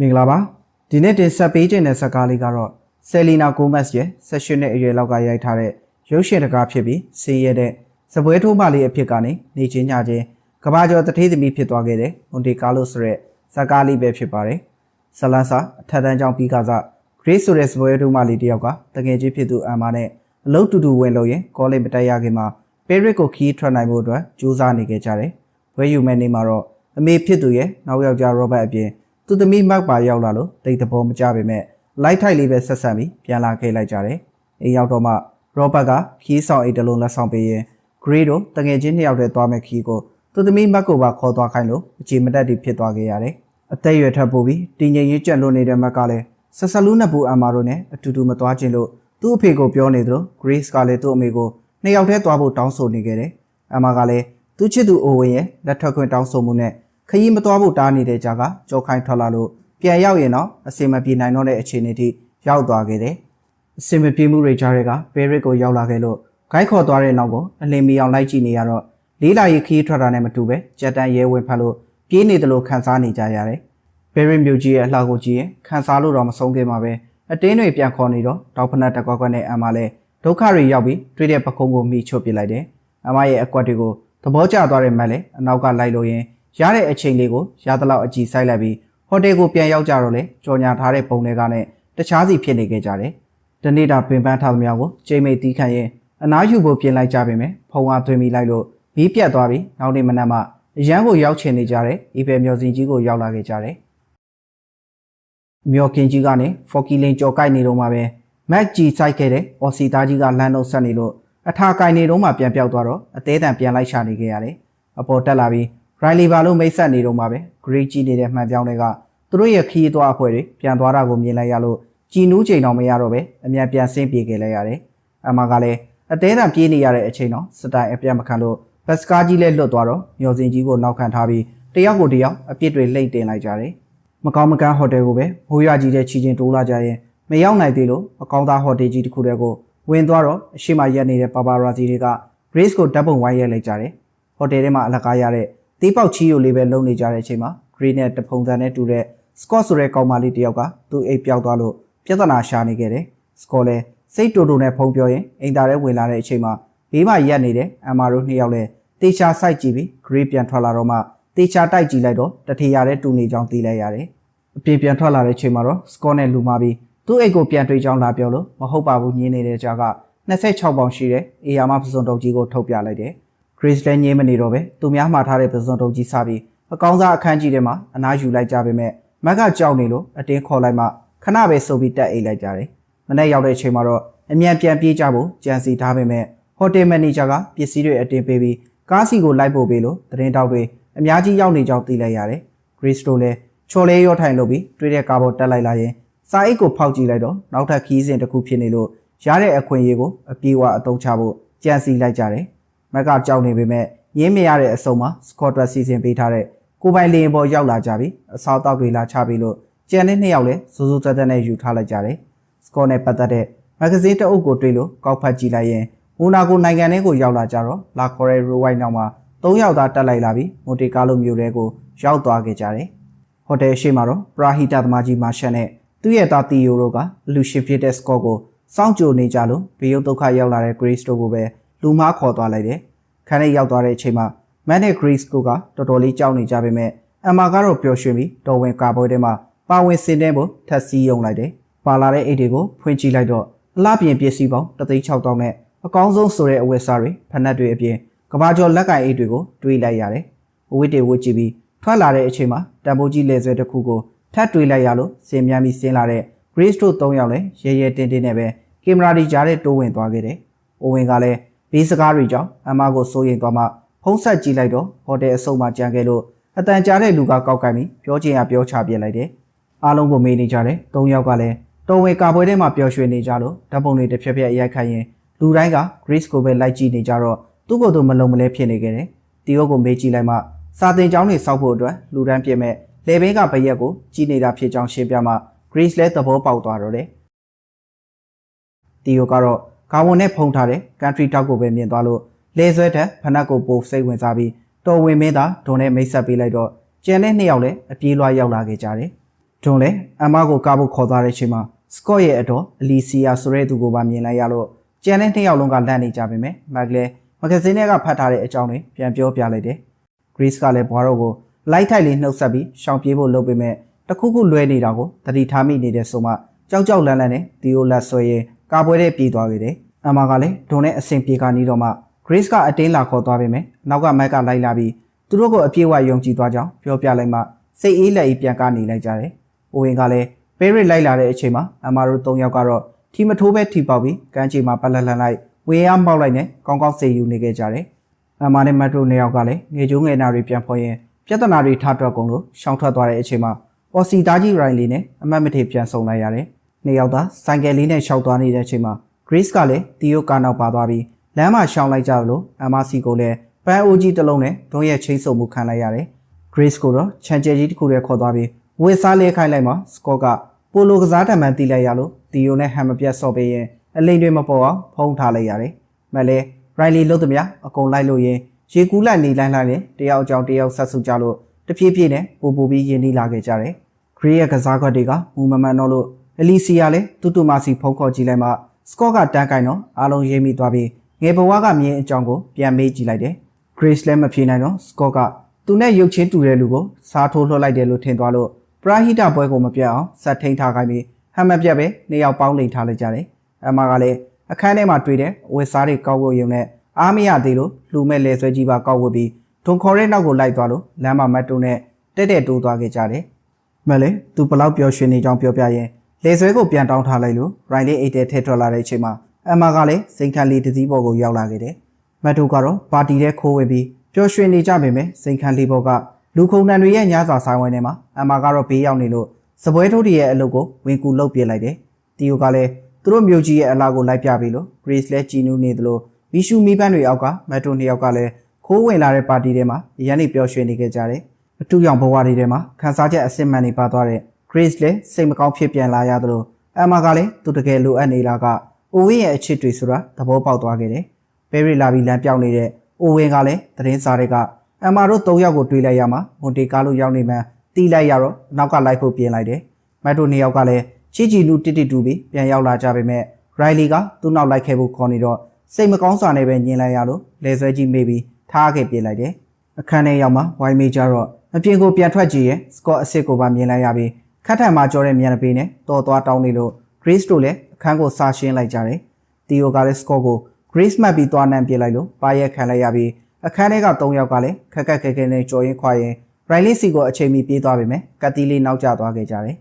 မင်္ဂလာပါဒီနေ့တင်ဆက်ပေးခြင်းတဲ့ဇာတ်ကားလေးကတော့ဆယ်လီနာကိုမတ်စ်ရဲ့ဆက်ရှင်နဲ့အရွယ်လောက်ကရိုက်ထားတဲ့ရုပ်ရှင်တကားဖြစ်ပြီးစင်းရဲတဲ့စပွဲထိုးမလေးအဖြစ်ကနေနေချင်းညချင်းကဘာကျော်တထေးသမီးဖြစ်သွားခဲ့တဲ့မွန်တီကာလိုဆိုတဲ့ဇာတ်ကားလေးပဲဖြစ်ပါတယ်ဇလန်စာအထက်တန်းကျောင်းပြီးကစားဂရေးဆိုတဲ့စပွဲထိုးမလေးတယောက်ကတကယ်ကြီးဖြစ်သူအမ်မာနဲ့အလုပ်တူတူဝင်လို့ရင်ကောလိပ်မတက်ရခင်မှာပေရစ်ကိုခီးထွက်နိုင်ဖို့အတွက်ကြိုးစားနေခဲ့ကြတယ်ဘွဲယူမဲ့နေမှာတော့အမေဖြစ်သူရဲ့နောက်ယောက်ျားရောဘတ်အပြင် သူသမီးမက်ပါရောက်လာလို့တိတ်တဘောမကြပေမဲ့လိုက်ထိုက်လေးပဲဆက်ဆက်ပြီးပြန်လာခဲ့လိုက်ကြတယ်။အိမ်ရောက်တော့မှရောဘတ်ကခီးဆောင်အိတ်တလုံးလက်ဆောင်ပေးရင်ဂရီတို့တငယ်ချင်းနှစ်ယောက်တည်းသွားမဲ့ခီးကိုသူသမီးမက်ကိုပါခေါ်သွားခိုင်းလို့အခြေမတက်တိဖြစ်သွားခဲ့ရတယ်။အသက်အရွယ်ထပ်ပို့ပြီးတင်းငိမ်ရေးကြက်လွန်နေတဲ့မက်ကလည်းဆက်ဆက်လူးနှစ်ပူအမ်မာတို့နဲ့အတူတူမသွားခြင်းလို့သူ့အဖေကိုပြောနေသလို Grace ကလည်းသူ့အမေကိုနှစ်ယောက်တည်းသွားဖို့တောင်းဆိုနေခဲ့တယ်။အမ်မာကလည်းသူ့ချစ်သူအိုဝင်ရဲ့လက်ထပ်ခွင့်တောင်းဆိုမှုနဲ့ ခရီးမသွားဖို့တားနေတဲ့ကြားကကြောခိုင်းထွက်လာလို့ပြန်ရောက်ရင်တော့အစင်မပြေနိုင်တော့တဲ့အခြေအနေထိရောက်သွားခဲ့တယ်။အစင်မပြေမှုတွေကြားတွေကပဲရစ်ကိုရောက်လာခဲ့လို့ဂိုက်ခေါ်သွားတဲ့နောက်ကိုအလင်းမီအောင်လိုက်ကြည့်နေရတော့လေးလာရီခရီးထွက်တာနဲ့မတူပဲကြက်တန်ရဲဝင်ဖတ်လို့ပြေးနေတယ်လို့ခံစားနေကြရတယ်။ပဲရစ်မြို့ကြီးရဲ့အလှကိုကြည့်ရင်ခံစားလို့တော့မဆုံးခင်မှာပဲအတင်းတွေပြန်ခေါ်နေတော့တောက်ဖနက်တကွက်ကွက်နဲ့အမလည်းဒုက္ခတွေရောက်ပြီးတွေ့တဲ့ပကုံးကိုမိချွတ်ပစ်လိုက်တယ်။အမရဲ့အကွက်တွေကိုသဘောကျသွားတဲ့မက်လည်းအနောက်ကလိုက်လို့ရင် ရတဲ့အချိန်လေးကိုရသလောက်အကြည့်ဆိုင်လိုက်ပြီးဟိုတယ်ကိုပြန်ရောက်ကြတော့လေကြော်ညာထားတဲ့ပုံတွေကနဲ့တခြားစီဖြစ်နေခဲ့ကြတယ်။တနေ့တာပင်ပန်းထားသမျှကိုချိန်မိတ်တီးခန့်ရင်အနားယူဖို့ပြင်လိုက်ကြပေမဲ့ဖုံအားသွင်းပြီးလိုက်လို့မီးပြတ်သွားပြီးနောက်နေ့မနက်မှအရန်ကိုရောက်ချင်နေကြတဲ့ဤပဲမျောစင်ကြီးကိုရောက်လာခဲ့ကြတယ်။မျောကင်ကြီးကနေဖော်ကီလင်ကြော်ကိုက်နေတော့မှပဲမက်ဂျီစိုက်ခဲ့တဲ့အော်စီသားကြီးကလမ်းလုံးဆက်နေလို့အထာကိုင်နေတော့မှပြန်ပြောက်သွားတော့အသေးတန်ပြန်လိုက်ရှာနေခဲ့ရတယ်။အပေါ်တက်လာပြီး ရိုင်လီဘာလို့မိတ်ဆက်နေတော့မှာပဲဂရိကြီးနေတဲ့မှန်ပြောင်းတွေကသူတို့ရဲ့ခီးသွားအဖွဲ့တွေပြန်သွားတာကိုမြင်လိုက်ရလို့ကြည်နူးချိန်တော့မရတော့ပဲအမြန်ပြန်ဆင်းပြေခဲ့လိုက်ရတယ်အမကလည်းအသေးတံပြေးနေရတဲ့အချိန်တော့စတိုင်အပြတ်မခံလို့ဘတ်စကားကြီးလည်းလွတ်သွားတော့မျောစင်ကြီးကိုနောက်ခံထားပြီးတယောက်ကိုတယောက်အပြစ်တွေလှိမ့်တင်လိုက်ကြတယ်မကောင်းမကန်းဟိုတယ်ကိုပဲမိုးရွာကြီးတဲ့ချီချင်းတိုးလာကြရင်မရောက်နိုင်သေးလို့အကောင်းသားဟိုတယ်ကြီးတစ်ခုတည်းကိုဝင်သွားတော့အရှိမရက်နေတဲ့ပါပါရာစီတွေက Grace ကိုတပ်ပုံဝိုင်းရဲလိုက်ကြတယ်ဟိုတယ်ထဲမှာအလကားရတဲ့ တေးပေါက်ချီကိုလေးပဲလုံနေကြတဲ့အချိန်မှာ Green နဲ့တဖုံတန်နဲ့တူတဲ့ Scott ဆိုတဲ့ကောင်မလေးတယောက်ကသူ့အိတ်ပြောက်သွားလို့ပြဿနာရှာနေခဲ့တယ်။ Scott လည်းစိတ်တူတူနဲ့ဖုံပြောရင်အိမ်သားထဲဝင်လာတဲ့အချိန်မှာဘေးမှာရက်နေတဲ့အမာတို့နှစ်ယောက်လည်းတေချာစိုက်ကြည့်ပြီး Green ပြန်ထွက်လာတော့မှတေချာတိုက်ကြည့်လိုက်တော့တထေရတဲ့တူနေကြောင်းသိလိုက်ရတယ်။အပြင်ပြန်ထွက်လာတဲ့အချိန်မှာတော့ Scott နဲ့လူမပြီးသူ့အိတ်ကိုပြန်တွေ့ကြောင်းလာပြောလို့မဟုတ်ပါဘူးညင်းနေတဲ့ကြားက26ပေါင်ရှိတဲ့အေယာမပစုံတုပ်ကြီးကိုထုတ်ပြလိုက်တယ်။ Grace လည်းညင်းမနေတော့ပဲသူများမှာထားတဲ့ပစုံတုပ်ကြီးစပြီးအကောင်းစားအခန်းကြီးထဲမှာအနားယူလိုက်ကြပေမဲ့မက်ကကြောက်နေလို့အတင်းခေါ်လိုက်မှခဏပဲစုပ်ပြီးတက်အိတ်လိုက်ကြတယ်။မနေ့ရောက်တဲ့အချိန်မှာတော့အမြန်ပြန်ပြေးကြဖို့ကြံစီထားပေမဲ့ဟိုတယ်မန်နေဂျာကပစ္စည်းတွေအတင်းပေးပြီးကားစီကိုလိုက်ပို့ပေးလို့သတင်းတောက်တွေအများကြီးရောက်နေကြောင်းသိလိုက်ရတယ်။ Grace တို့လည်းချော်လေးရောထိုင်လို့ပြီးတွေ့တဲ့ကားပေါ်တက်လိုက်လာရင်စာအိတ်ကိုဖောက်ကြည့်လိုက်တော့နောက်ထပ်ခီးစဉ်တစ်ခုဖြစ်နေလို့ရတဲ့အခွင့်အရေးကိုအပြေးအဝအသုံးချဖို့ကြံစီလိုက်ကြတယ်။ မက်ကကြောက်နေပေမဲ့ရင်းမရတဲ့အစုံမှာ Scotland စီစဉ်ပေးထားတဲ့ကိုပိုင်လင်းပေါ်ရောက်လာကြပြီအဆောက်အဦတွေလာချပြီးလို့ကျန်တဲ့နှစ်ယောက်လည်းစူးစူးတက်တက်နဲ့ယူထားလိုက်ကြတယ်စကော့နဲ့ပတ်သက်တဲ့မဂ္ဂဇင်းတအုပ်ကိုတွေ့လို့ကောက်ဖတ်ကြည့်လိုက်ရင်မိုနာကိုနိုင်ငံထဲကိုရောက်လာကြတော့လာခေါ်တဲ့ရိုဝိုင်းနောက်မှာ၃ယောက်သားတက်လိုက်လာပြီးမိုတီကာလိုမျိုးတွေကိုရောက်သွားခဲ့ကြတယ်ဟိုတယ်ရှိမှာတော့ပရာဟီတာသမားကြီးမာရှန်နဲ့သူ့ရဲ့သားတီယိုတို့ကလူရှင်ဖြစ်တဲ့စကော့ကိုစောင့်ကြိုနေကြလို့ဘေးရုပ်ဒုက္ခရောက်လာတဲ့ Grace တို့ကိုပဲ လူမားခေါ်သွားလိုက်တယ်ခန်းထဲရောက်သွားတဲ့အချိန်မှာမန်နဲ့ Grace ကိုကတော်တော်လေးကြောက်နေကြပေမဲ့အမာကတော့ပျော်ရွှင်ပြီးတော်ဝင်ကာပွဲထဲမှာပါဝင်စင်တဲ့ဖို့ထပ်စီးယုံလိုက်တယ်။ပါလာတဲ့အိတ်တွေကိုဖွင့်ကြည့်လိုက်တော့အလှပြင်ပစ္စည်းပေါင်း36000နဲ့အကောင်းဆုံးဆိုတဲ့အဝတ်စားတွေဖနက်တွေအပြင်ကဘာကျော်လက်ကင်အိတ်တွေကိုတွေးလိုက်ရတယ်။အဝတ်တွေဝတ်ကြည့်ပြီးထွက်လာတဲ့အချိန်မှာတံပိုးကြီးလေဆွဲတစ်ခုကိုထပ်တွေးလိုက်ရလို့စင်မြန်ပြီးဆင်းလာတဲ့ Grace တို့၃ယောက်လည်းရဲရဲတင်းတင်းနဲ့ပဲကင်မရာဒီကြားထဲတိုးဝင်သွားခဲ့တယ်။အိုဝင်ကလည်း ဘေးစကားတွေကြောင့်အမကိုစိုးရိမ်သွားမှဖုံးဆက်ကြည့်လိုက်တော့ဟိုတယ်အစုံမှာကြံခဲ့လို့အတန်ကြားတဲ့လူကကောက်ကန်ပြီးပြောချင်ရပြောချပြလိုက်တယ်။အားလုံးကိုမေးနေကြတယ်။သုံးယောက်ကလည်းတော်ဝင်ကာပွဲထဲမှာပျော်ရွှင်နေကြလို့ဓာတ်ပုံတွေတစ်ဖြက်ဖြက်ရိုက်ခိုင်းရင်လူတိုင်းက Grace ကိုပဲလိုက်ကြည့်နေကြတော့သူ့ကိုယ်သူမလုံမလဲဖြစ်နေခဲ့တယ်။တီယိုကိုမေးကြည့်လိုက်မှစာတင်ကျောင်းတွေစောက်ဖို့အတွက်လူတန်းပြည့်မဲ့လေဘင်းကဘရက်ကိုကြည့်နေတာဖြစ်ကြောင်းရှင်းပြမှ Grace လည်းသဘောပေါက်သွားတော့တယ်။တီယိုကတော့ ကာဝန်နဲ့ဖုံထားတဲ့ country talk ကိုပဲမြင်သွားလို့လေဆွဲတဲ့ဖနက်ကိုပိုစိတ်ဝင်စားပြီးတော်ဝင်မင်းသားဒွန်နဲ့မိတ်ဆက်ပေးလိုက်တော့ကျန်တဲ့နှစ်ယောက်လည်းအပြေးလွှားရောက်လာခဲ့ကြတယ်။တွန်းလဲအမကိုကားဖို့ခေါ်သွားတဲ့အချိန်မှာစကော့ရဲ့အတော်အလီစီယာဆိုတဲ့သူကိုပါမြင်လိုက်ရလို့ကျန်တဲ့နှစ်ယောက်လုံးကလန့်နေကြပေမဲ့မက်ကလည်းမဂဇင်းထဲကဖတ်ထားတဲ့အကြောင်းတွေပြန်ပြောပြလိုက်တယ်။ Grace ကလည်းဘွားတော့ကိုလိုက်ထိုက်လေးနှုတ်ဆက်ပြီးရှောင်ပြေးဖို့လုပ်ပေမဲ့တခုခုလွဲနေတာကိုတတိထားမိနေတဲ့ဆိုမှကြောက်ကြောက်လန့်လန့်နဲ့တီယိုလက်ဆွဲရင် ကာပွဲတဲ့ပြေးသွားခဲ့တယ်။အမကလည်းဒုံနဲ့အဆင်ပြေကနေတော့မှ Grace ကအတင်းလာခေါ်သွားပေမဲ့နောက်ကမက်ကလိုက်လာပြီးသူတို့ကိုအပြေးဝယုံကြည်သွားကြောင်းပြောပြလိုက်မှစိတ်အေးလက်အေးပြန်ကနေလိုက်ကြတယ်။အိုဝင်ကလည်းပေရစ်လိုက်လာတဲ့အချိန်မှာအမတို့၃ယောက်ကတော့ထီမထိုးပဲထီပေါက်ပြီးကမ်းခြေမှာပလက်လန်လိုက်ဝေရမောက်လိုက်နဲ့ကောင်းကောင်းစေယူနေခဲ့ကြတယ်။အမနဲ့မတ်တို့နှစ်ယောက်ကလည်းငေကျိုးငယ်နာတွေပြန်ဖော်ရင်ပြဿနာတွေထထွက်ကုန်လို့ရှောင်ထွက်သွားတဲ့အချိန်မှာအော်စီသားကြီးရိုင်းလေးနဲ့အမတ်မထေပြန်ဆုံလိုက်ရတယ်။ နှစ်ယောက်သာဆိုင်ကယ်လေးနဲ့ရှောက်သွားနေတဲ့အချိန်မှာ Grace ကလည်းတီယိုကာနောက်ပါသွားပြီးလမ်းမှာရှောင်လိုက်ကြလို့အမစီကိုလည်းပန်းအိုကြီးတစ်လုံးနဲ့ဒုံးရဲ့ချင်းစုံမှုခံလိုက်ရတယ်။ Grace ကိုတော့ချန်ကျဲကြီးတစ်ခုတည်းခေါ်သွားပြီးဝေစားလေးခိုင်းလိုက်မှာစကော့ကပိုလိုကစားတံမှန်တီးလိုက်ရလို့တီယိုနဲ့ဟမ်မပြတ်ဆော့ပေးရင်အလိန်တွေမပေါ်အောင်ဖုံးထားလိုက်ရတယ်။မလဲရိုင်လီလုတ်သမျှအကုန်လိုက်လို့ရင်ရေကူးလိုက်နေလိုက်လိုက်နဲ့တယောက်ကြောင်တယောက်ဆက်ဆုပ်ကြလို့တဖြည်းဖြည်းနဲ့ပူပူပြီးယဉ်နီးလာခဲ့ကြတယ်။ဂရီရဲ့ကစားကွက်တွေကမူမမှန်တော့လို့ အလီစီယာလည်းတူတူမာစီဖုံးခေါ်ကြည့်လိုက်မှစကော့ကတန်းကိုင်းတော့အားလုံးရေးမိသွားပြီးငယ်ဘဝကမြင်အကြောင်းကိုပြန်မေးကြည့်လိုက်တယ်။ Grace လည်းမဖြေနိုင်တော့စကော့ကသူနဲ့ရုပ်ချင်းတူတဲ့လူကိုစားထိုးလှုပ်လိုက်တယ်လို့ထင်သွားလို့ပရာဟိတပွဲကိုမပြတ်အောင်စက်ထိန်ထားခိုင်းပြီးဟမ်မပြတ်ပဲနှစ်ယောက်ပေါင်းလိန်ထားလိုက်ကြတယ်။အမကလည်းအခန်းထဲမှာတွေ့တဲ့ဝက်စားတွေကောက်ဝုတ်ရုံနဲ့အားမရသေးလို့လူမဲ့လဲဆွဲကြီးပါကောက်ဝတ်ပြီးဒုံခေါ်တဲ့နောက်ကိုလိုက်သွားလို့လမ်းမှာမတ်တုံနဲ့တက်တက်တိုးသွားခဲ့ကြတယ်။မလဲသူဘလောက်ပျော်ရွှင်နေကြောင်းပြောပြရင် လေဆွဲကိုပြန်တောင်းထားလိုက်လို့ရိုင်းလေးအိတ်တဲထဲထွက်လာတဲ့အချိန်မှာအမကလည်းစိန်ခံလေးတစ်စီးပေါ်ကိုရောက်လာခဲ့တယ်။မတ်တုကတော့ပါတီထဲခိုးဝင်ပြီးပျော်ရွှင်နေကြပေမဲ့စိန်ခံလေးပေါ်ကလူခုံတန်တွေရဲ့ညစာဆိုင်ဝိုင်းထဲမှာအမကတော့ဘေးရောက်နေလို့စပွဲထိုးတွေရဲ့အလုပ်ကိုဝင်ကူလုပ်ပြလိုက်တယ်။တီယိုကလည်းသူတို့မျိုးကြီးရဲ့အလားကိုလိုက်ပြပြီးလို့ Grace လည်းကြည်နူးနေသလိုမီရှူမီပန်းတွေအောက်ကမက်တိုနှစ်ယောက်ကလည်းခိုးဝင်လာတဲ့ပါတီထဲမှာရန်နေပျော်ရွှင်နေခဲ့ကြတယ်။အထူးရောင်ဘဝတွေထဲမှာခန်းစားချက်အစစ်မှန်နေပါသွားတဲ့ Grace လည်းစိတ်မကောင်းဖြစ်ပြန်လာရသလိုအမကလည်းသူတကယ်လိုအပ်နေလားကအိုဝင်းရဲ့အချစ်တွေဆိုတာသဘောပေါက်သွားခဲ့တယ်။ပဲရီလာပြီးလမ်းပြောင်းနေတဲ့အိုဝင်းကလည်းသတင်းစာတွေကအမတို့၃ယောက်ကိုတွေးလိုက်ရမှာမွန်တေကာလိုရောက်နေမှတီးလိုက်ရတော့နောက်ကလိုက်ဖို့ပြင်လိုက်တယ်။မက်တိုနှစ်ယောက်ကလည်းချီချီလူတစ်တစ်တူပြီးပြန်ရောက်လာကြပေမဲ့ရိုင်လီကသူ့နောက်လိုက်ခဲ့ဖို့ခေါ်နေတော့စိတ်မကောင်းစွာနဲ့ပဲညင်လိုက်ရလို့လဲဆွဲကြီးမေးပြီးထားခဲ့ပြလိုက်တယ်။အခန်းထဲရောက်မှဝိုင်းမေးကြတော့အပြင်ကိုပြန်ထွက်ကြည့်ရဲ့စကော့အစ်စ်ကိုပါမြင်လိုက်ရပြီး ခတ်ထန်မှာကြောတဲ့မြန်ပေးနဲ့တော်သွားတောင်းနေလို့ Grace တို့လည်းအခန်းကိုစာရှင်းလိုက်ကြတယ်။တီယိုကလည်းစကော့ကို Grace မှတ်ပြီးသွားနှံပြလိုက်လို့ပါရက်ခံလိုက်ရပြီးအခန်းထဲက၃ယောက်ကလည်းခက်ခက်ခဲခဲနဲ့ကြော်ရင်ခွာရင်ရိုင်လီစီကိုအချိန်မီပြေးသွားပေမဲ့ကတ်တီလေးနောက်ကျသွားခဲ့ကြတယ်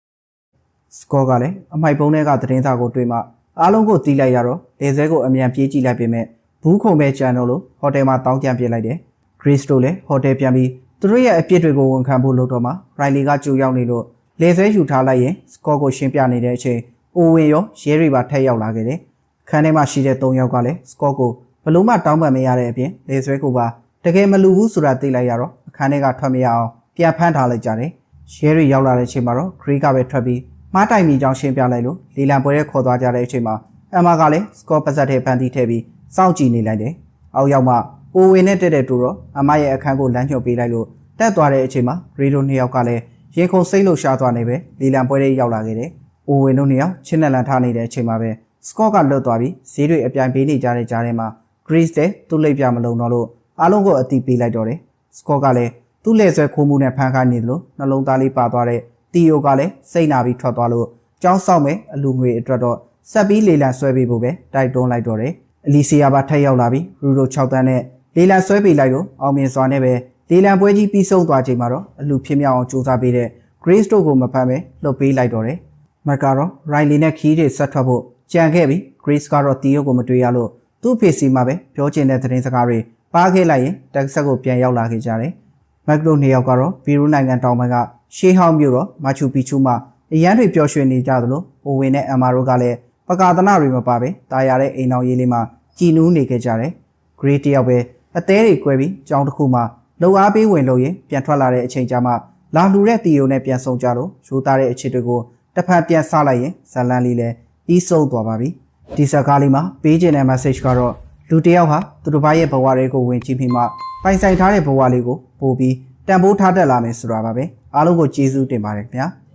။စကော့ကလည်းအမိုက်ပုံးထဲကသတင်းစာကိုတွေ့မှအားလုံးကိုတီးလိုက်ရတော့လေဆဲကိုအမြန်ပြေးကြည့်လိုက်ပေမဲ့ဘူးခုံပဲကြံတော့လို့ဟိုတယ်မှာတောင်းကြံပြလိုက်တယ်။ Grace တို့လည်းဟိုတယ်ပြန်ပြီး သူတို့ရဲ့အပြစ်တွေကိုဝန်ခံဖို့လုပ်တော့မှ Riley ကကြိုရောက်နေလို့လေဆဲယူထားလိုက်ရင် Scott ကိုရှင်းပြနေတဲ့အချိန်အိုဝင်ရောရဲတွေပါထက်ရောက်လာခဲ့တယ်။ခန်းထဲမှာရှိတဲ့၃ယောက်ကလည်း Scott ကိုဘလို့မှတောင်းပန်မရတဲ့အပြင်လေဆွဲကိုပါတကယ်မလူဘူးဆိုတာသိလိုက်ရတော့အခန်းထဲကထွက်မရအောင်ပြန်ဖမ်းထားလိုက်ကြတယ်။ရဲတွေရောက်လာတဲ့အချိန်မှာတော့ Grey ကပဲထွက်ပြီးမားတိုင်မီကြောင်ရှင်းပြလိုက်လို့လီလံပွဲရဲခေါ်သွားကြတဲ့အချိန်မှာအမကလည်းစကော့ပါဇက်ထဲပန်တီးထည့်ပြီးစောင့်ကြည့်နေလိုက်တယ်။အောက်ရောက်မှ အိုဝင်နဲ့တက်တဲ့တူတော့အမရဲ့အခန်းကိုလမ်းညွှန်ပေးလိုက်လို့တက်သွားတဲ့အချိန်မှာရီဒိုနှစ်ယောက်ကလည်းရင်ခုန်စိတ်လို့ရှားသွားနေပဲလီလံပွဲရဲရောက်လာခဲ့တယ်။အိုဝင်တို့နှစ်ယောက်ချင်းနဲ့လန်ထားနေတဲ့အချိန်မှာပဲစကော့ကလွတ်သွားပြီးဈေးတွေအပြိုင်ပေးနေကြတဲ့ကြားထဲမှာဂရစ်တဲ့သူ့လိပ်ပြမလုံတော့လို့အားလုံးကိုအတိပေးလိုက်တော့တယ်။စကော့ကလည်းသူ့လက်ဆွဲခိုးမှုနဲ့ဖမ်းခိုင်းနေတယ်လို့နှလုံးသားလေးပါသွားတဲ့တီယိုကလည်းစိတ်နာပြီးထွက်သွားလို့ကြောင်းဆောင်မဲ့အလူငွေအတွက်တော့ဆက်ပြီးလေလံဆွဲပေးဖို့ပဲတိုက်တွန်းလိုက်တော့တယ်။အလီစီယာပါထက်ရောက်လာပြီးရူရို6တန်းနဲ့ လေလံဆွဲပေးလိုက်လို့အောင်မြင်စွာနဲ့ပဲလေလံပွဲကြီးပြီးဆုံးသွားချိန်မှာတော့အလူဖြစ်မြောက်အောင်စူးစမ်းပေးတဲ့ Grace တို့ကိုမဖမ်းပဲလှုပ်ပေးလိုက်တော့တယ်။မက်ကတော့ Riley နဲ့ခီးတွေဆက်ထွက်ဖို့ကြံခဲ့ပြီး Grace ကတော့တီယိုကိုမတွေ့ရလို့သူ့ဖေစီမှာပဲပြောချင်တဲ့သတင်းစကားတွေပါခဲ့လိုက်ရင်တက်ဆက်ကိုပြန်ရောက်လာခဲ့ကြတယ်။မက်တို့နှစ်ယောက်ကတော့ပီရူးနိုင်ငံတောင်ပိုင်းကရှေးဟောင်းမြို့တော်မာချူပီချူမှာအရန်တွေပျော်ရွှင်နေကြသလိုအိုဝင်နဲ့အမာတို့ကလည်းပကာသနာတွေမပါပဲတာယာတဲ့အိမ်အောင်ရေးလေးမှာကြည်နူးနေခဲ့ကြတယ်။ဂရေတယောက်ပဲ အသေးတွေကွဲပြီးကြောင်းတစ်ခုမှာလှုပ်အားပေးဝင်လို့ရင်ပြန်ထွက်လာတဲ့အချိန်ကျမှလာလူတဲ့တီယိုနဲ့ပြန်ဆုံကြလို့ရိုးသားတဲ့အချစ်တွေကိုတစ်ဖက်ပြန်ဆလိုက်ရင်ဇလန်လေးလည်းပြီးဆုံးသွားပါပြီ။ဒီစကားလေးမှာပေးခြင်းတဲ့ message ကတော့လူတယောက်ဟာသူတို့ဘာရဲ့ဘဝတွေကိုဝင်ကြည့်ပြီးမှပိုင်ဆိုင်ထားတဲ့ဘဝလေးကိုပို့ပြီးတန်ဖိုးထားတတ်လာမယ်ဆိုတာပါပဲ။အားလုံးကိုကျေးဇူးတင်ပါတယ်ခင်ဗျာ။